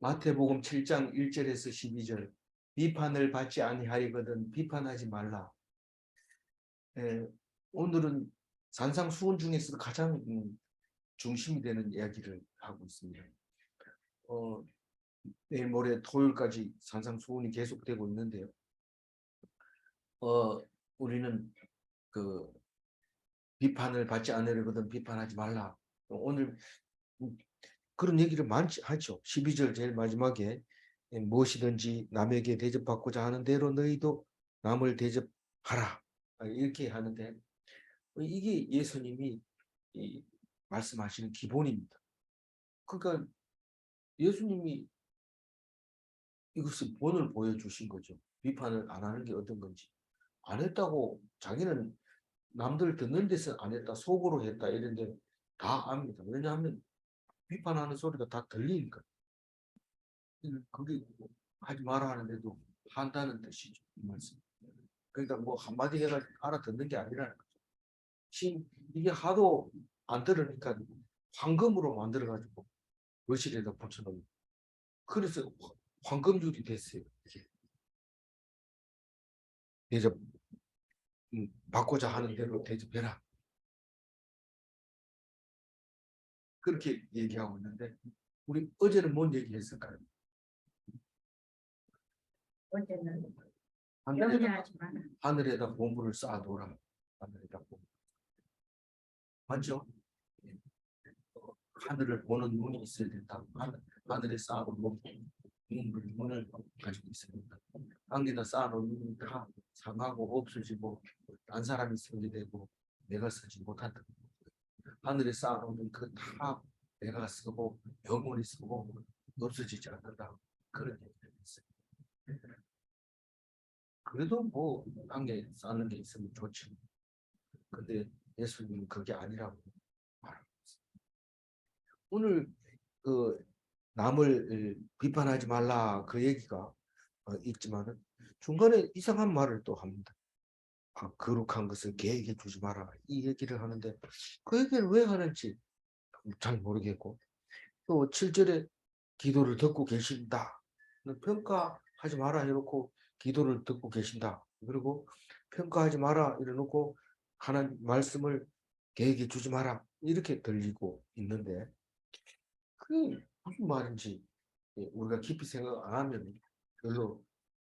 마태복음 7장 1절에서 12절 비판을 받지 아니하리거든 비판하지 말라. 에, 오늘은 산상수훈 중에서도 가장 음, 중심이 되는 이야기를 하고 있습니다. 어, 내일 모레 토요일까지 산상수훈이 계속되고 있는데요. 어, 우리는 그 비판을 받지 않으려거든 비판하지 말라. 오늘 음, 그런 얘기를 많이 하죠. 12절 제일 마지막에 예, 무엇이든지 남에게 대접받고자 하는 대로 너희도 남을 대접하라. 아, 이렇게 하는데 이게 예수님이 이 말씀하시는 기본입니다. 그러니까 예수님이 이것을 본을 보여주신 거죠. 비판을 안 하는 게 어떤 건지. 안 했다고 자기는 남들 듣는 데서 안 했다 속으로 했다 이런데 다 압니다. 왜냐하면 비판하는 소리가 다 들리니까. 그게 하지 마라 하는데도 한다는 뜻이죠. 이 말씀. 그러니까 뭐 한마디 해가 알아듣는 게 아니라는 거죠. 신 이게 하도 안 들으니까 황금으로 만들어가지고 거실에다 붙여놓은. 그래서 화- 황금줄이 됐어요. 대접 음, 받고자 하는 대로 대접해라. 그렇게 얘기하고 있는데 우리 어제는 뭔 얘기했을까요? 어제는 하늘에다. 하늘에다 보물을 쌓아둬라. 하늘에다 보물. 맞죠? 예. 어, 하늘을 보는 눈이 있어야 된다. 하늘, 하늘에 쌓아놓은 문, 눈을, 문을 가지고 있어야 된다. 땅에다 쌓아놓은 눈은 다 상하고 없어지고 딴 사람이 쓰게 되고 내가 쓰지 못한다. 하늘에 쌓아놓은 그다 내가 쓰고 영원히 쓰고 없어지지 않는다. 그런 얘기를 했어요. 그래도 뭐 땅에 쌓는 게 있으면 좋지. 근데 예수님은 그게 아니라고 말하고 있어요. 오늘 그 남을 비판하지 말라 그 얘기가 어, 있지만은 중간에 이상한 말을 또 합니다. 아, 거룩한 것을 계획해 주지 마라. 이 얘기를 하는데 그 얘기를 왜 하는지 잘 모르겠고 또 7절에 기도를 듣고 계신다. 평가하지 마라 해놓고 기도를 듣고 계신다. 그리고 평가하지 마라 이래놓고 하나님 말씀을 계획해 주지 마라 이렇게 들리고 있는데 그게 무슨 말인지 예, 우리가 깊이 생각 안 하면 별로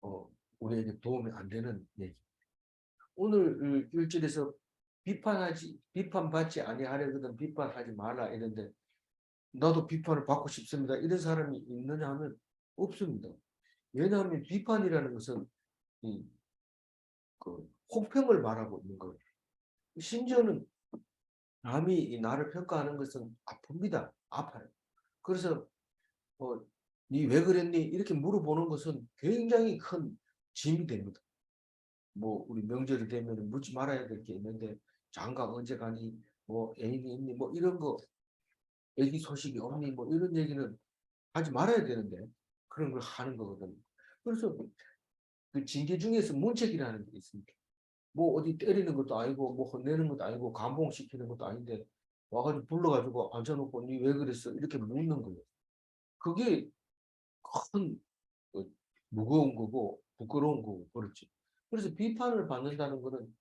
어, 우리에게 도움이 안 되는 얘기. 오늘 일절에서 비판하지 비판받지 아니하려거든 비판하지 말라 이런데 나도 비판을 받고 싶습니다. 이런 사람이 있느냐 하면 없습니다. 왜냐하면 비판이라는 것은 이, 그 혹평을 말하고 있는 거예요. 심지어는 남이 이 나를 평가하는 것은 아픕니다. 아파요. 그래서 어, 니왜 그랬니? 이렇게 물어보는 것은 굉장히 큰 짐이 됩니다. 뭐 우리 명절이 되면 묻지 말아야 될 게 있는데 장가 언제 가니? 뭐 애인이 있니? 뭐 이런 거 애기 소식이 없니? 뭐 이런 얘기는 하지 말아야 되는데 그런 걸 하는 거거든요. 그래서 그 징계 중에서 문책이라는 게 있습니다. 뭐 어디 때리는 것도 아니고 뭐 혼내는 것도 아니고 감봉시키는 것도 아닌데 와가지고 불러가지고 앉아놓고 니 왜 그랬어? 이렇게 묻는 거예요. 그게 큰 어, 무거운 거고 부끄러운 거고 그렇지. 그래서 비판을 받는다는 거는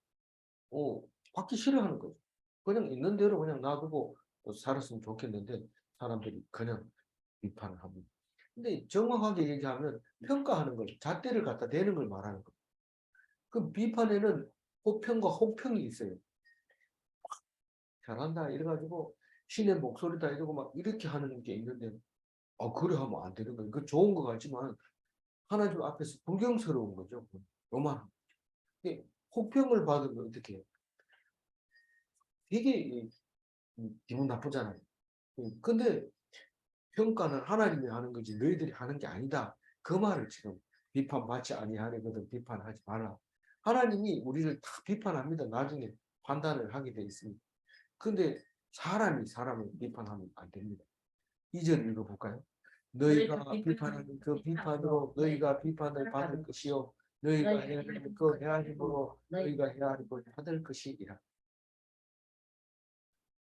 어, 받기 싫어하는 거죠. 그냥 있는 대로 그냥 놔두고 어, 살았으면 좋겠는데 사람들이 그냥 비판을 합니다. 근데 정확하게 얘기하면 평가하는 걸 잣대를 갖다 대는 걸 말하는 거예요. 그 비판에는 호평과 혹평이 있어요. 잘한다 이래가지고 신의 목소리다 이러고 막 이렇게 하는 게 있는데 어 그래 하면 안 되는 거예요. 그 좋은 것 같지만 하나님 앞에서 불경스러운 거죠. 요만 혹평을 받으면 어떻게 해요? 되게 이- 이 기분 나쁘잖아요. 음, 근데 평가는 하나님이 하는 거지 너희들이 하는 게 아니다. 그 말을 지금 비판받지 아니하려거든 비판하지 마라. 하나님이 우리를 다 비판합니다. 나중에 판단을 하게 돼 있습니다. 근데 사람이 사람을 비판하면 안 됩니다. 이절 읽어볼까요? 너희가 비판하는 그 비판으로 너희가 비판을 받을 것이요 너희가 너희가 해야 할 하는 그 것이 헤아림으로 너희가 너희가 해야 할걸 받을 것이니라.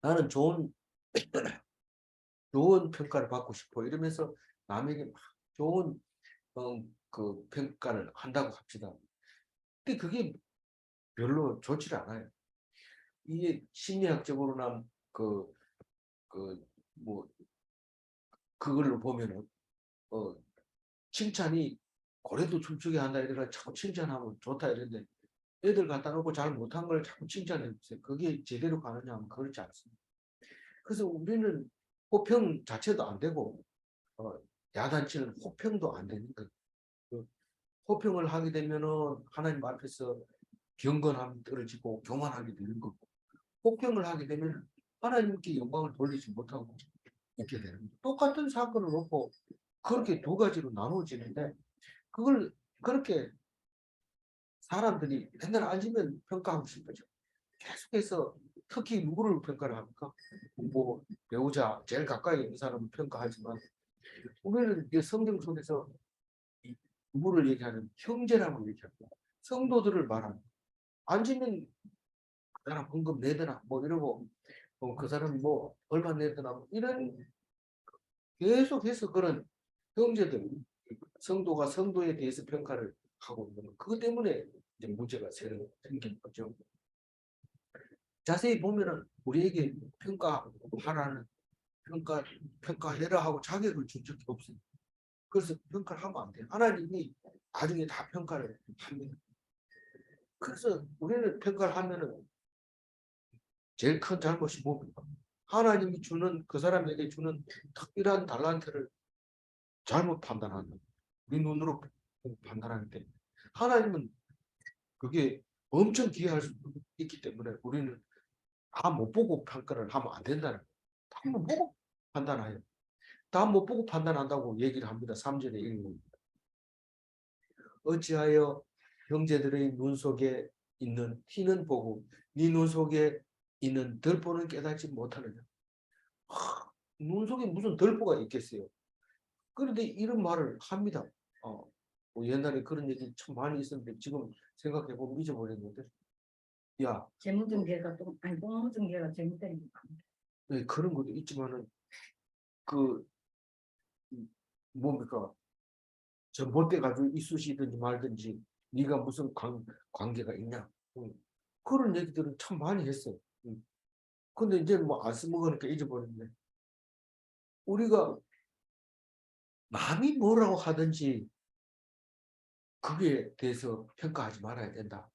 나는 좋은 좋은 평가를 받고 싶어 이러면서 남에게 막 좋은 어, 그 평가를 한다고 합시다. 근데 그게 별로 좋지 않아요. 이게 심리학적으로나 그, 그, 뭐, 그걸로 보면은, 어, 칭찬이 고래도 춤추게 한다 이래가 자꾸 칭찬하면 좋다 이랬는데 애들 갖다 놓고 잘 못한 걸 자꾸 칭찬해 주세요. 그게 제대로 가느냐 하면 그렇지 않습니다. 그래서 우리는 호평 자체도 안 되고 어, 야단치는 호평도 안 되는 거예요. 그 호평을 하게 되면은 하나님 앞에서 경건함이 떨어지고 교만하게 되는 거고 호평을 하게 되면 하나님께 영광을 돌리지 못하고 있게 되는 거예요. 똑같은 사건을 놓고 그렇게 두 가지로 나누어지는데 그걸 그렇게 사람들이 맨날 앉으면 평가하고 싶어져. 계속해서 특히 누구를 평가를 합니까? 뭐 배우자 제일 가까이 있는 사람을 평가하지만 우리는 성경 속에서 이 누구를 얘기하는 형제라고 얘기합니다. 성도들을 말하는 앉으면 그 사람 헌금 내더라 뭐 이러고 어, 그 사람 뭐 얼마 내더라 뭐 이런 계속해서 그런 형제들 성도가 성도에 대해서 평가를 하고 있는 거. 그것 때문에 이제 문제가 생긴 거죠. 자세히 보면은 우리에게 평가하라는 평가 평가해라 하고 자격을 준 적이 없어요. 그래서 평가를 하면 안 돼요. 하나님이 나중에 다 평가를 합니다. 그래서 우리는 평가를 하면은 제일 큰 잘못이 뭡니까? 하나님이 주는 그 사람에게 주는 특별한 달란트를 잘못 판단하는 우리 눈으로 판단하는데 하나님은 그게 엄청 귀할 수 있기 때문에 우리는 다 못 보고 평가를 하면 안 된다는 거예요. 다 못 보고 판단해요. 다 못 보고 판단한다고 얘기를 합니다. 3절에 읽는 어찌하여 형제들의 눈 속에 있는 티는 보고 네 눈 속에 있는 덜보는 깨닫지 못하느냐. 하, 눈 속에 무슨 덜보가 있겠어요. 그런데 이런 말을 합니다. 어, 뭐 옛날에 그런 얘기 참 많이 있었는데 지금 생각해 보면 잊어버렸는데, 야, 재무증 개가 또 아니 공무증 개가 재무증이니까 네, 그런 것도 있지만은 그 음, 뭡니까? 저 못돼 가지고 이쑤시든지 말든지 네가 무슨 관, 관계가 있냐? 응. 그런 얘기들은 참 많이 했어요. 응. 근데 이제 뭐 안 써먹으니까 잊어버렸네. 우리가 남이 뭐라고 하든지 그에 대해서 평가하지 말아야 된다.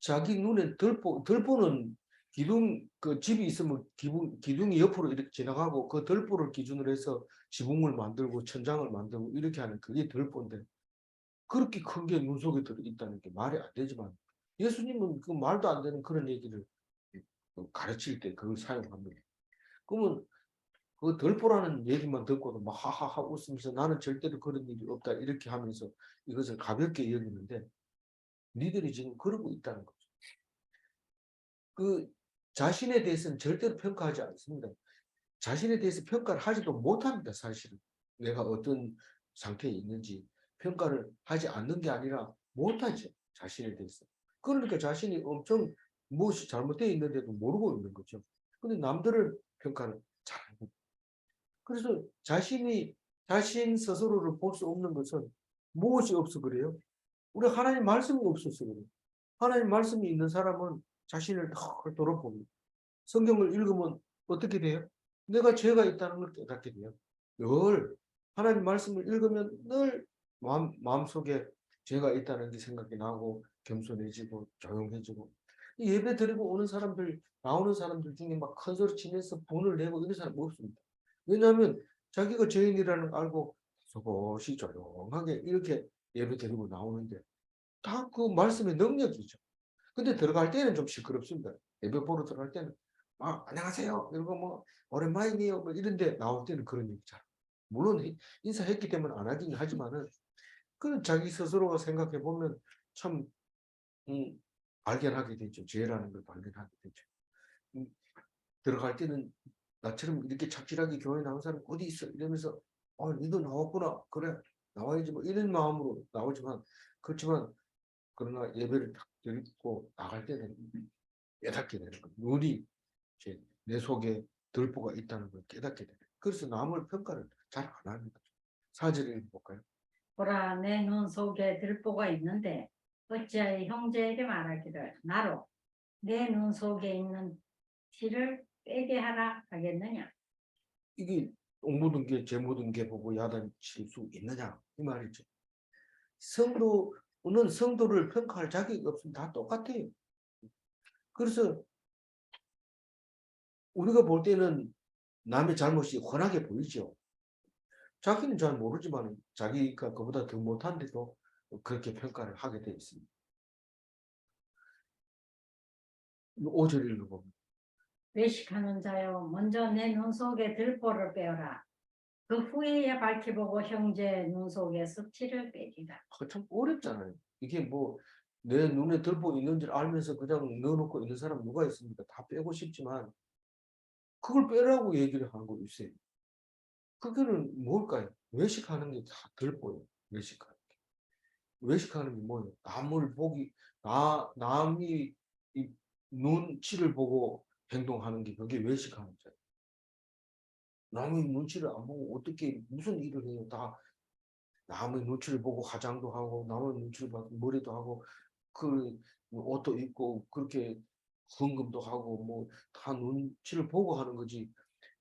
자기 눈에 덜보, 덜보는 기둥, 그 집이 있으면 기둥, 기둥이 옆으로 이렇게 지나가고 그 덜보를 기준으로 해서 지붕을 만들고 천장을 만들고 이렇게 하는 그게 덜보인데 그렇게 큰 게 눈 속에 들어있다는 게 말이 안 되지만 예수님은 그 말도 안 되는 그런 얘기를 가르칠 때 그걸 사용합니다. 그러면 그 덜보라는 얘기만 듣고도 막 하하하 웃으면서 나는 절대로 그런 일이 없다 이렇게 하면서 이것을 가볍게 여기는데 니들이 지금 그러고 있다는 거죠. 그 자신에 대해서는 절대로 평가하지 않습니다. 자신에 대해서 평가를 하지도 못합니다. 사실은 내가 어떤 상태에 있는지 평가를 하지 않는 게 아니라 못하죠. 자신에 대해서. 그러니까 자신이 엄청 무엇이 잘못되어 있는데도 모르고 있는 거죠. 근데 남들을 잘하고 그래서 자신이 자신 스스로를 볼 수 없는 것은 무엇이 없어 그래요? 우리 하나님 말씀이 없어서 그래요. 하나님 말씀이 있는 사람은 자신을 늘 돌아봅니다. 성경을 읽으면 어떻게 돼요? 내가 죄가 있다는 걸 깨닫게 돼요. 늘 하나님 말씀을 읽으면 늘 마음, 마음속에 죄가 있다는 게 생각이 나고 겸손해지고 조용해지고 예배 드리고 오는 사람들 나오는 사람들 중에 막 큰 소리 치면서 분을 내고 이런 사람 없습니다. 왜냐하면 자기가 죄인이라는 걸 알고 소곳이 조용하게 이렇게 예배 드리고 나오는데 다 그 말씀의 능력이죠. 근데 들어갈 때는 좀 시끄럽습니다. 예배 보러 들어갈 때는 아 안녕하세요 이러고 뭐 오랜만이에요 뭐 이런데 나올 때는 그런 얘기 잘 물론 인사했기 때문에 안 하긴 하지만은 그런 자기 스스로가 생각해 보면 참 음, 발견하게 되죠. 죄라는 걸 발견하게 되죠. 음, 들어갈 때는 나처럼 이렇게 착실하게 교회 나온 사람 어디 있어 이러면서 어 니도 나왔구나 그래 나와야지 뭐 이런 마음으로 나오지만 그렇지만 그러나 예배를 딱 드리고 나갈 때는 깨닫게 되는 거예요. 눈이 내 속에 들보가 있다는 걸 깨닫게 거예요. 그래서 남을 평가를 잘안 합니다. 사절을 읽어볼까요? 보라 내 눈 속에 들보가 있는데 어찌하여 형제에게 말하기를 나로 내 눈 속에 있는 티를 빼게 하라 하겠느냐 이게 옥모든 게 제 모든 게 보고 야단 칠 수 있느냐 이 말이죠. 성도는 성도를 평가할 자격이 없으면 다 똑같아요. 그래서 우리가 볼 때는 남의 잘못이 훤하게 보이죠. 자기는 잘 모르지만 자기가 그보다 더 못한데도 그렇게 평가를 하게 돼 있습니다. 5절 읽어보면 외식하는 자여 먼저 내 눈 속에 들보를 빼어라 그 후에야 밝혀보고 형제 눈 속에서 티를 빼리라 그거 참 어렵잖아요. 이게 뭐 내 눈에 들보 있는 줄 알면서 그냥 넣어놓고 있는 사람 누가 있습니까? 다 빼고 싶지만 그걸 빼라고 얘기를 하는 거 있어요. 그거는 뭘까요? 외식하는 게 다 들보예요. 외식하는 게. 외식하는 게 뭐예요? 남을 보기, 나, 남이 이 눈치를 보고 행동하는 게 그게 외식하는 거예요. 남의 눈치를 안 보고 어떻게 무슨 일을 해요? 다 남의 눈치를 보고 화장도 하고 남의 눈치를 보고 머리도 하고 그 옷도 입고 그렇게 헌금도 하고 뭐 다 눈치를 보고 하는 거지.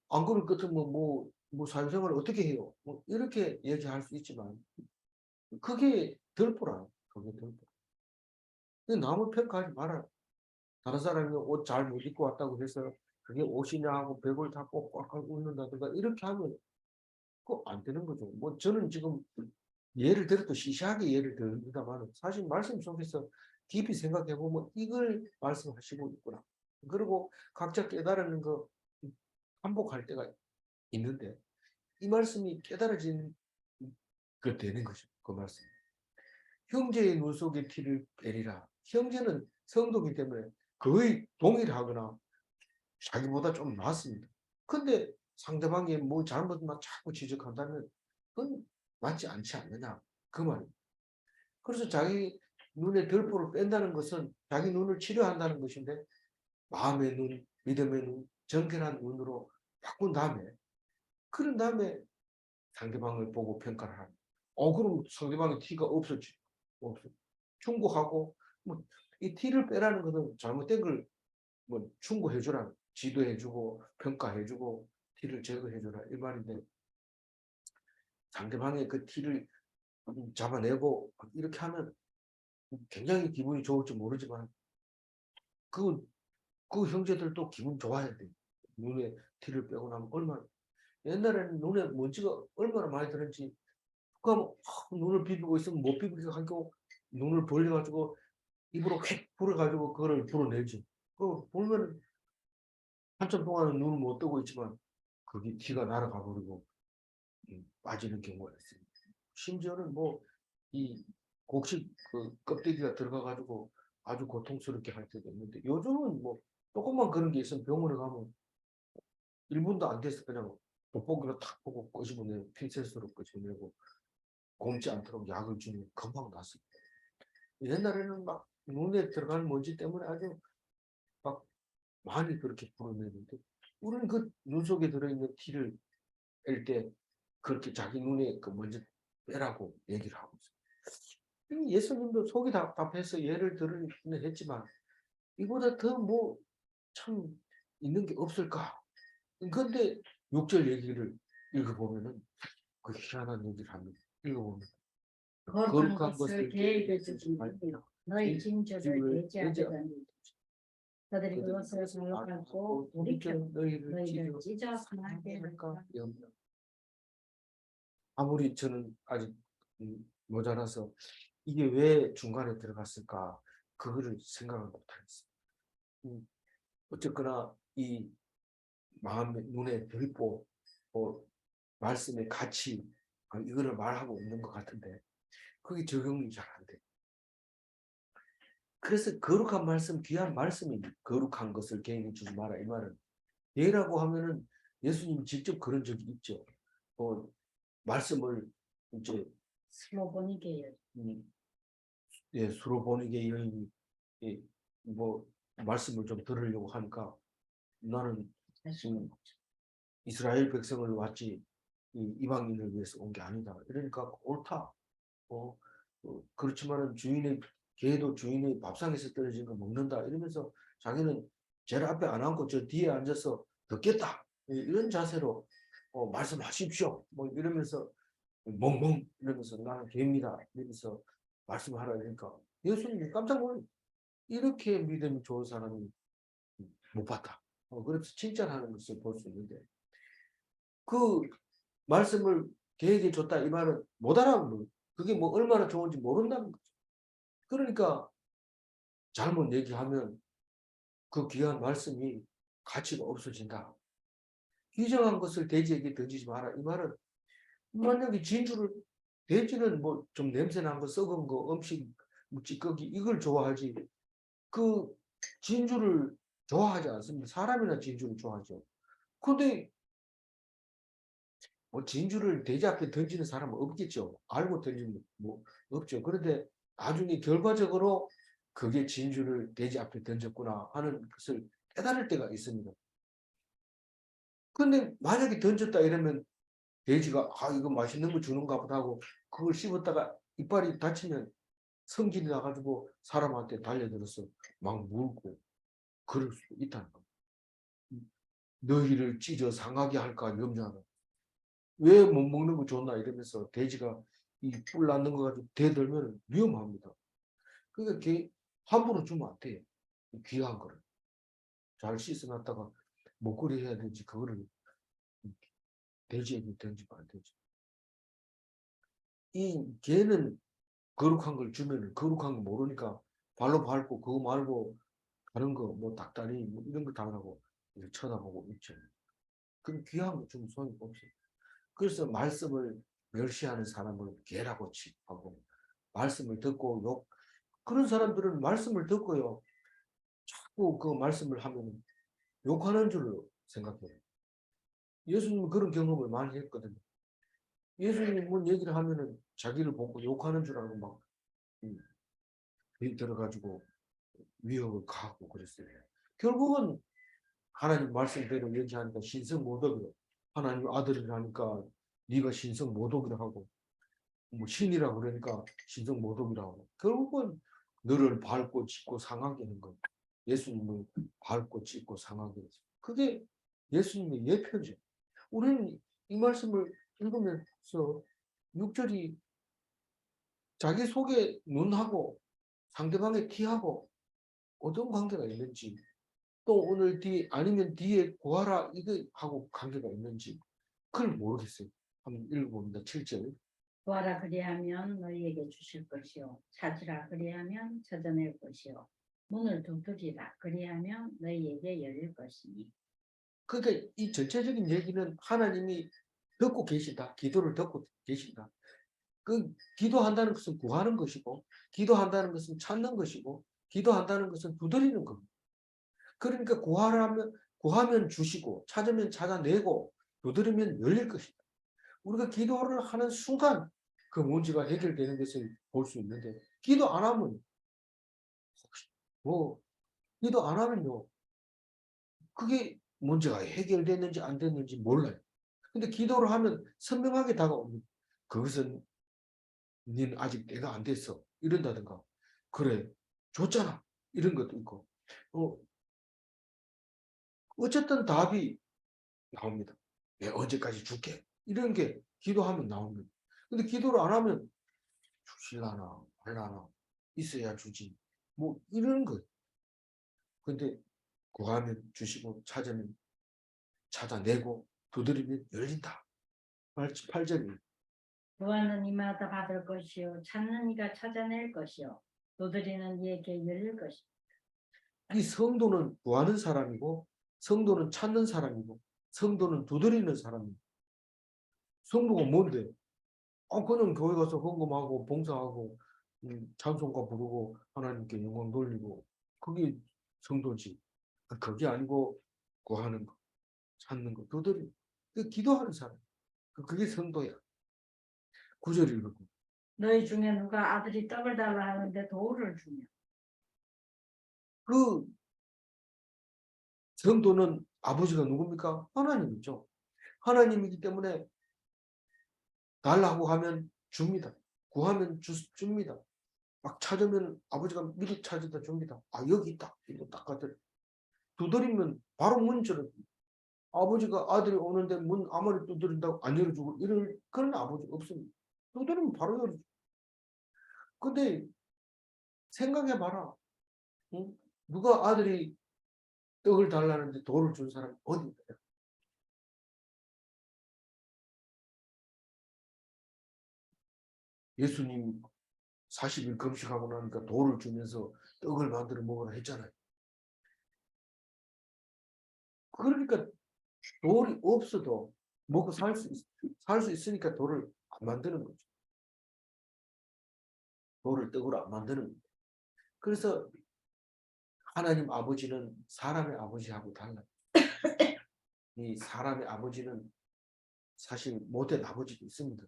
안 그럴 것 같으면 뭐, 뭐 사회생활을 어떻게 해요? 뭐 이렇게 얘기할 수 있지만 그게 덜보라 그게 덜보 남을 평가하지 마라 다른 사람이 옷 잘 못 입고 왔다고 해서 그게 옷이냐 하고 벽을 닫고 꽉꽉 웃는다든가 이렇게 하면 그거 안 되는 거죠 뭐 저는 지금 예를 들어도 시시하게 예를 듭니다만 사실 말씀 속에서 깊이 생각해 보면 이걸 말씀하시고 있구나. 그리고 각자 깨달는 거 반복할 때가 있는데 이 말씀이 깨달아진 그 되는 거죠. 그 말씀. 형제의 눈 속에 티를 빼리라. 형제는 성도기 때문에 거의 동일하거나 자기보다 좀 낫습니다. 근데 상대방이 뭐 잘못만 자꾸 지적한다면 그건 맞지 않지 않느냐 그 말입니다. 그래서 자기 눈에 덜보를 뺀다는 것은 자기 눈을 치료한다는 것인데 마음의 눈, 믿음의 눈, 정결한 눈으로 바꾼 다음에 그런 다음에 상대방을 보고 평가를 하는. 어 그럼 상대방의 티가 없었지. 없어. 충고하고 뭐 이 티를 빼라는 것은 잘못된 걸 뭐 충고해주라, 지도해주고 평가해주고 티를 제거해주라 이 말인데 상대방의 그 티를 잡아내고 이렇게 하면 굉장히 기분이 좋을지 모르지만 그, 그 형제들도 기분 좋아야 돼. 눈에 티를 빼고 나면 얼마나 옛날에는 눈에 먼지가 얼마나 많이 들었지 그럼 아, 눈을 비비고 있으면 못 비비게 하고 눈을 벌려가지고 입으로 휙 불어가지고 그거를 불어내지 그 보면 한참 동안은 눈을 못 뜨고 있지만 그게 티가 날아가 버리고 음, 빠지는 경우가 있습니다. 심지어는 뭐 이 곡식 그 껍데기가 들어가가지고 아주 고통스럽게 할 때도 있는데 요즘은 뭐 조금만 그런 게 있으면 병원에 가면 1분도 안 돼서 그냥 돋보기로 탁 보고 끄집어내고 핀셋으로 끄집어내고 곰지 않도록 약을 주면 금방 낫습니다. 옛날에는 막 눈에 들어가는 먼지 때문에 아주 막 많이 그렇게 불어내는데 우리는 그 눈 속에 들어있는 티를 뺄 때 그렇게 자기 눈에 그 먼지 빼라고 얘기를 하고 있어요. 이 예수님도 속이 답답해서 예를 들으긴 했지만 이보다 더 뭐 참 있는 게 없을까? 근데 6절 얘기를 읽어보면은 그 희한한 얘기를 합니다. 읽어보면 거룩한 것을 주신 분이요 너희 진저를 대지하게 하니 그들이 그것을 잘못하고 돌이켜 너희를 너희를 찢어 상하게 할까. 아무리 저는 아직 음, 모자라서 이게 왜 중간에 들어갔을까 그거를 생각을 못하겠어요. 음, 어쨌거나 이 마음의 눈에 들보 뭐 말씀의 가치 아, 이거를 말하고 있는 것 같은데 그게 적용이 잘 안 돼. 그래서 거룩한 말씀, 귀한 말씀이 거룩한 것을 개인이 주지 마라 이 말은 예라고 하면은 예수님 직접 그런 적이 있죠. 어, 말씀을 이제 슬로보니게요 음, 예, 수로 보니게 여인이 예, 뭐 말씀을 좀 들으려고 하니까 나는 없죠. 이스라엘 백성을 왔지 이 이방인을 위해서 온 게 아니다. 이러니까 옳다. 어, 어, 그렇지만은 주인의 개도 주인의 밥상에서 떨어진 거 먹는다. 이러면서 자기는 제일 앞에 안 앉고 저 뒤에 앉아서 듣겠다. 이- 이런 자세로 어, 말씀하십시오. 뭐 이러면서 멍멍 이러면서 나는 개입니다. 이러면서 말씀하라 그러니까 예수님이 깜짝 놀라. 이렇게 믿음이 좋은 사람이 못 봤다. 어, 그래서 칭찬하는 것을 볼 수 있는데 그 말씀을 개에게 줬다 이 말은 못 알아보는 그게 뭐 얼마나 좋은지 모른다는 거죠. 그러니까 잘못 얘기하면 그 귀한 말씀이 가치가 없어진다. 귀정한 것을 돼지에게 던지지 마라. 이 말은 만약에 진주를 돼지는 뭐 좀 냄새 난 거 썩은 거 음식 뭐 찌꺼기 이걸 좋아하지 그 진주를 좋아하지 않습니다. 사람이나 진주를 좋아하죠. 근데 뭐 진주를 돼지 앞에 던지는 사람은 없겠죠. 알고 던지는 뭐 없죠. 그런데 나중에 결과적으로 그게 진주를 돼지 앞에 던졌구나 하는 것을 깨달을 때가 있습니다. 근데 만약에 던졌다 이러면 돼지가 아 이거 맛있는 거 주는가 보다 하고 그걸 씹었다가 이빨이 다치면 성질이 나가지고 사람한테 달려들어서 막 물고 그럴 수도 있다는 겁니다. 너희를 찢어 상하게 할까 염려하는 왜 못 먹는 거 좋나 이러면서 돼지가 이뿔 낳는 거 가지고 대들면 위험합니다. 그러니까 걔 함부로 주면 안 돼요. 이 귀한 거를 잘 씻어놨다가 목걸이 해야 되지 그거를 돼지에게 던지면 안 되죠. 이 개는 거룩한 걸 주면은 거룩한 거 모르니까 발로 밟고 그거 말고 다른 거 뭐 닭다리 뭐 이런 거 이렇게 쳐다보고 있죠. 그럼 귀한 거 주면 소용이 없어요. 그래서 말씀을 멸시하는 사람을 개라고 취급하고 말씀을 듣고 욕 그런 사람들은 말씀을 듣고요. 자꾸 그 말씀을 하면 욕하는 줄로 생각해요. 예수님은 그런 경험을 많이 했거든요. 예수님이 뭔 얘기를 하면은 자기를 보고 욕하는 줄 알고 막 음, 이 들어가지고 위협을 가하고 그랬어요. 결국은 하나님 말씀대로 얘기하니까 신성 모독이로 하나님 아들이라니까 네가 신성 모독이라 하고 뭐 신이라 그러니까 신성 모독이라 하고 결국은 너를 밟고 짚고 상하게 하는 거예요. 예수님을 밟고 짚고 상하게 했어요. 그게 예수님의 예표죠. 우리는 이 말씀을 읽으면서 6절이 자기 속에 눈하고 상대방의 티하고 어떤 관계가 있는지 또 오늘 뒤 아니면 뒤에 구하라 이거 하고 관계가 있는지 그걸 모르겠어요. 한번 읽어봅니다. 7절 구하라 그리하면 너희에게 주실 것이요 찾으라 그리하면 찾아낼 것이요 문을 두드리라 그리하면 너희에게 열릴 것이니 그러니까 이 전체적인 얘기는 하나님이 듣고 계시다. 기도를 듣고 계신다. 그 기도한다는 것은 구하는 것이고 기도한다는 것은 찾는 것이고 기도한다는 것은 두드리는 겁니다. 그러니까 구하라면 구하면 주시고 찾으면 찾아내고 두드리면 열릴 것이다. 우리가 기도를 하는 순간 그 문제가 해결되는 것을 볼 수 있는데 기도 안 하면 뭐 기도 안 하면요 그게 문제가 해결됐는지 안 됐는지 몰라요. 근데 기도를 하면 선명하게 다가옵니다. 그것은 니는 아직 내가 안 됐어 이런다든가 그래 줬잖아 이런 것도 있고 어, 어쨌든 답이 나옵니다. 내가 언제까지 줄게 이런 게 기도하면 나옵니다. 근데 기도를 안 하면 주실라나 말라나 있어야 주지 뭐 이런 거. 근데 구하면 주시고 찾으면 찾아내고 두드리면 열린다. 8절이 구하는 이마다 받을 것이요 찾는 이가 찾아낼 것이요 두드리는 이에게 열릴 것이요 이 성도는 구하는 사람이고 성도는 찾는 사람이고 성도는 두드리는 사람이고 성도가 뭔데? 아 그냥 교회 가서 헌금하고 봉사하고 음, 찬송가 부르고 하나님께 영광 돌리고 그게 성도지. 그게 아니고 구하는 거, 찾는 거, 두드리. 그 기도하는 사람. 그- 그게 성도야. 구절 읽고 너희 중에 누가 아들이 떡을 달라 하는데 돌을 주며 그 성도는 아버지가 누굽니까? 하나님이죠. 하나님이기 때문에 달라고 하면 줍니다. 구하면 주, 줍니다. 막 찾으면 아버지가 미리 찾아다 줍니다. 아 여기 있다. 이거 딱 갖다 두드리면 바로 문 열어. 아버지가 아들이 오는데 문 아무리 두드린다고 안 열어주고 이럴 그런 아버지 없습니다. 두드리면 바로 열어줘. 근데 생각해봐라. 응? 누가 아들이 떡을 달라는데 돌을 준 사람이 어디 있어요? 예수님 40일 금식하고 나니까 돌을 주면서 떡을 만들어 먹으라 했잖아요. 그러니까 돌이 없어도 먹고 살 수 살 수 있으니까 돌을 안 만드는 거죠. 돌을 떡으로 안 만드는 거예요. 그래서 하나님 아버지는 사람의 아버지하고 달라요. 이 사람의 아버지는 사실 못된 아버지도 있습니다.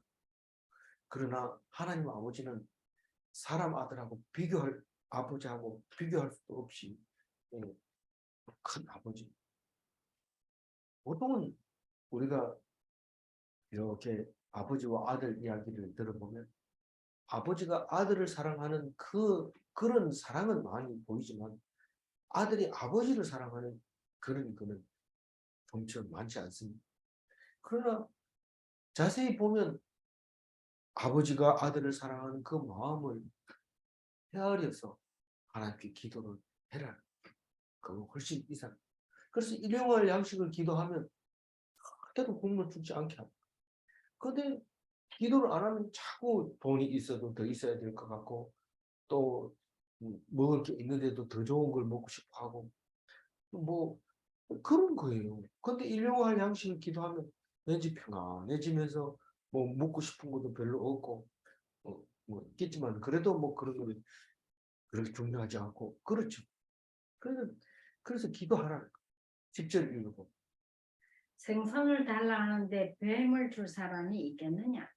그러나 하나님 아버지는 사람 아들하고 비교할 아버지하고 비교할 수도 없이 예, 큰 아버지. 보통은 우리가 이렇게 아버지와 아들 이야기를 들어보면 아버지가 아들을 사랑하는 그 그런 사랑은 많이 보이지만 아들이 아버지를 사랑하는 그런 거는 좀처럼 많지 않습니다. 그러나 자세히 보면 아버지가 아들을 사랑하는 그 마음을 헤아려서 하나님께 기도를 해라. 그거 훨씬 이상. 그래서 일용할 양식을 기도하면 그때도 굶어 죽지 않게 합니다. 근데 기도를 안 하면 자꾸 돈이 있어도 더 있어야 될 것 같고 또 음, 먹을 게 있는데도 더 좋은 걸 먹고 싶어 하고 뭐 그런 거예요. 근데 일용할 양식을 기도하면 왠지 평안해지면서 뭐 먹고 싶은 것도 별로 없고 어, 뭐 있겠지만 그래도 뭐 그런 거는 그렇게 중요하지 않고 그렇죠. 그래서 그래서 기도하라. 10절 읽고 생선을 달라 하는데 뱀을 줄 사람이 있겠느냐?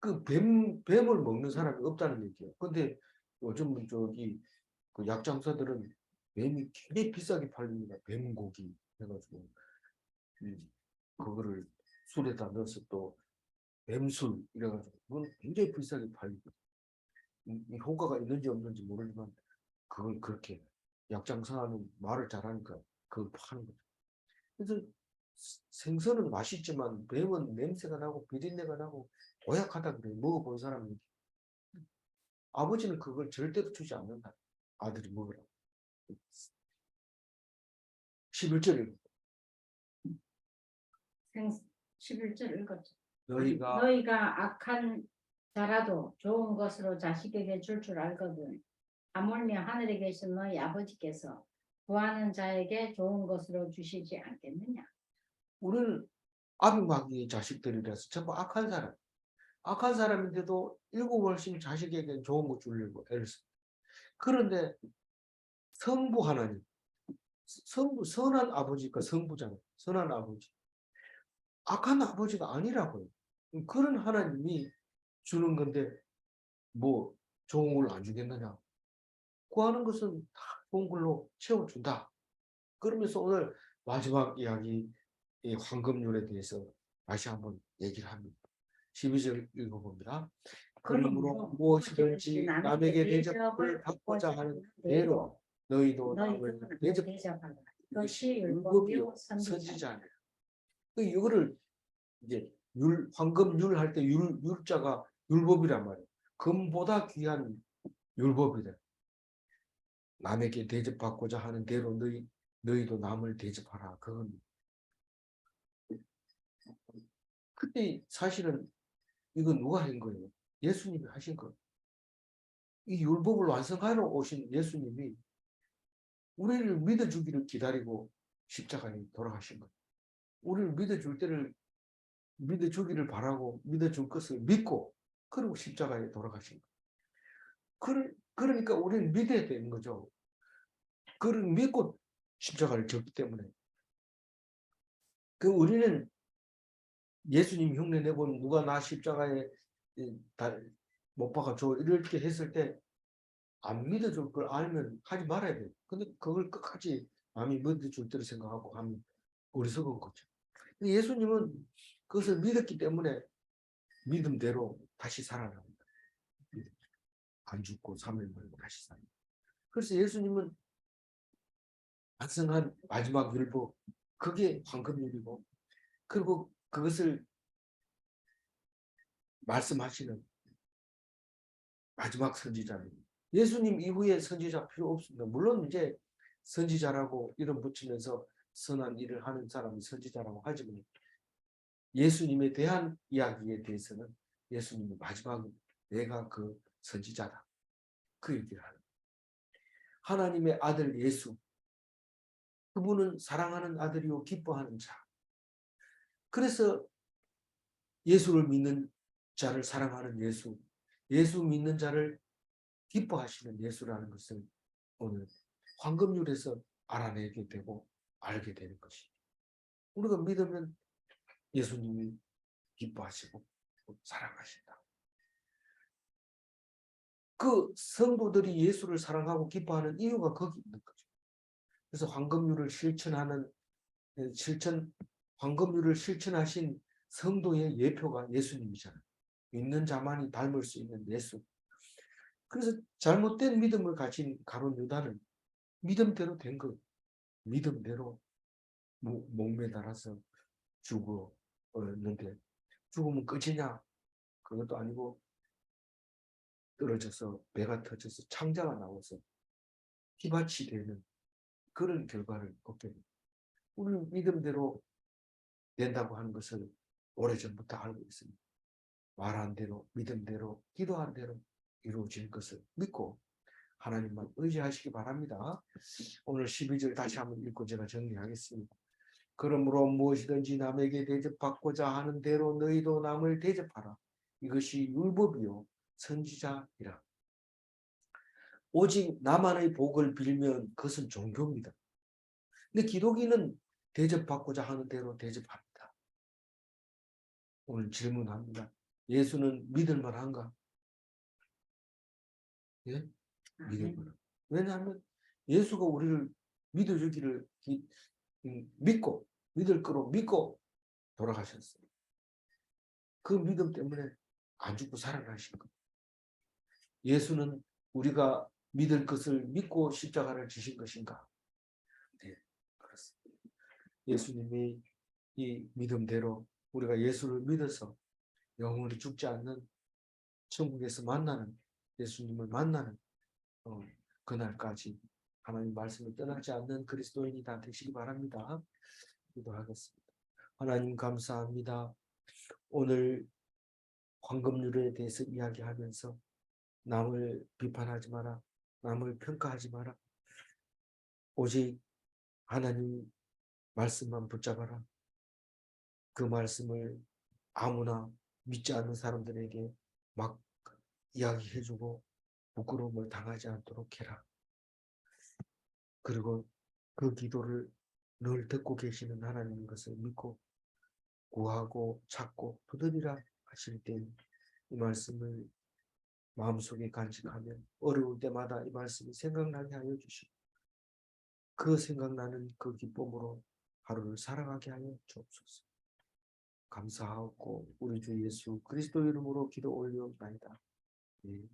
그 뱀, 뱀을 먹는 사람이 없다는 얘기예요. 근데 요즘 저기 그 약장사들은 뱀이 굉장히 비싸게 팔립니다. 뱀고기 해가지고 음, 그거를 술에다 넣어서 또 뱀술 이래가지고 굉장히 비싸게 팔리고 이, 이 효과가 있는지 없는지 모르지만 그걸 그렇게 약장사는 말을 잘하니까 그걸 파는 거죠. 그래서 생선은 맛있지만 뱀은 냄새가 나고 비린내가 나고 도약하다 그래. 먹어본 사람이 아버지는 그걸 절대로 주지 않는다. 아들이 먹으라고. 11절에 생 11절 읽었죠. 너희가 너희가 악한 자라도 좋은 것으로 자식에게 줄 줄 알거든. 하물며 하늘에 계신 너희 아버지께서 구하는 자에게 좋은 것으로 주시지 않겠느냐? 우리는 아비마귀의 자식들이라서 전부 악한 사람 악한 사람인데도 일곱 월씩 자식에게 좋은 거 주려고 애를 씁니다. 그런데 성부 하나님 성부 선한 아버지가 성부잖아요 선한 아버지 악한 아버지가 아니라고요 그런 하나님이 주는 건데 뭐 좋은 걸 안 주겠느냐 구하는 것은 다 좋은 걸로 채워준다 그러면서 오늘 마지막 이야기 이 황금률에 대해서 다시 한번 얘기를 합니다 12절 읽어봅니다 그러므로 무엇이든지 남에게 대접을 받고자 하는 대로 너희도 남을 대접 대접하라. 이것이 율법이요 율법이요 선지자. 선지자네. 그 이거를 이제 율 황금 율할 때 율 율자가 율법이란 말이에요. 금보다 귀한 율법이다. 남에게 대접받고자 하는 대로 너희 너희도 남을 대접하라. 그건 그때 사실은 이거 누가 한 거예요? 예수님이 하신 거. 이 율법을 완성하러 오신 예수님이 우리를 믿어주기를 기다리고 십자가에 돌아가신 거예요. 우리를 믿어줄 때를 믿어주기를 바라고 믿어줄 것을 믿고 그리고 십자가에 돌아가신 거예요. 그러, 그러니까 우리는 믿어야 되는 거죠. 그를 믿고 십자가를 졌기 때문에 그 우리는 예수님 흉내 내고 누가 나 십자가에 못 박아줘 이렇게 했을 때 안 믿어줄 걸 알면 하지 말아야 돼요. 근데 그걸 끝까지 남이 믿어줄 때를 생각하고 하면 어리석은 거죠. 예수님은 그것을 믿었기 때문에 믿음대로 다시 살아납니다. 안 죽고 3일 만에 다시 살아. 그래서 예수님은 완성한 마지막 율법 그게 황금률이고 그리고 그것을 말씀하시는 마지막 선지자입니다. 예수님 이후에 선지자 필요 없습니다. 물론 이제 선지자라고 이름 붙이면서 선한 일을 하는 사람이 선지자라고 하지만 예수님에 대한 이야기에 대해서는 예수님이 마지막 내가 그 선지자다. 그 얘기를 하는. 하나님의 아들 예수. 그분은 사랑하는 아들이요 기뻐하는 자. 그래서 예수를 믿는 자를 사랑하는 예수, 예수 믿는 자를 기뻐하시는 예수라는 것을 오늘 황금률에서 알아내게 되고 알게 되는 것이. 우리가 믿으면 예수님이 기뻐하시고 사랑하신다. 그 성도들이 예수를 사랑하고 기뻐하는 이유가 거기 있는 거죠. 그래서 황금률을 실천하는 예, 실천 황금률을 실천하신 성도의 예표가 예수님이잖아요. 믿는 자만이 닮을 수 있는 예수. 그래서 잘못된 믿음을 가진 가론 유다는 믿음대로 된 것, 믿음대로 목- 목매달아서 죽 었는데 죽으면 끝이냐? 그것도 아니고 떨어져서 배가 터져서 창자가 나와서 피밭이 되는 그런 결과를 얻게 됩니다. 우리는 믿음대로 된다고 하는 것을 오래전부터 알고 있습니다. 말한 대로, 믿음대로, 기도한 대로 이루어질 것을 믿고 하나님만 의지하시기 바랍니다. 오늘 12절 다시 한번 읽고 제가 정리하겠습니다. 그러므로 무엇이든지 남에게 대접받고자 하는 대로 너희도 남을 대접하라. 이것이 율법이요 선지자이라. 오직 나만의 복을 빌면 그것은 종교입니다. 근데 기독인은 대접받고자 하는 대로 대접합니다. 오늘 질문합니다. 예수는 믿을 만 한가? 예? 믿을 만한. 왜냐하면 예수가 우리를 믿어주기를 기- 음, 믿고 믿을 거로 믿고 돌아가셨어요. 그 믿음 때문에 안 죽고 살아나신 거예요. 예수는 우리가 믿을 것을 믿고 십자가를 지신 것인가? 네, 그렇습니다. 예수님이 이 믿음대로 우리가 예수를 믿어서 영원히 죽지 않는 천국에서 만나는 예수님을 만나는 어, 그날까지 하나님 말씀을 떠나지 않는 그리스도인이 다 되시기 바랍니다. 기도하겠습니다. 하나님 감사합니다. 오늘 황금률에 대해서 이야기하면서 남을 비판하지 마라. 남을 평가하지 마라. 오직 하나님 말씀만 붙잡아라. 그 말씀을 아무나 믿지 않는 사람들에게 막 이야기해주고 부끄러움을 당하지 않도록 해라. 그리고 그 기도를 늘 듣고 계시는 하나님인 것을 믿고 구하고 찾고 두드리라 하실 때 이 말씀을 마음속에 간직하면 어려울 때마다 이 말씀이 생각나게 하여 주시고 그 생각나는 그 기쁨으로 하루를 살아가게 하여 주옵소서. 감사하고 우리 주 예수 그리스도 이름으로 기도 올리옵나이다. 예.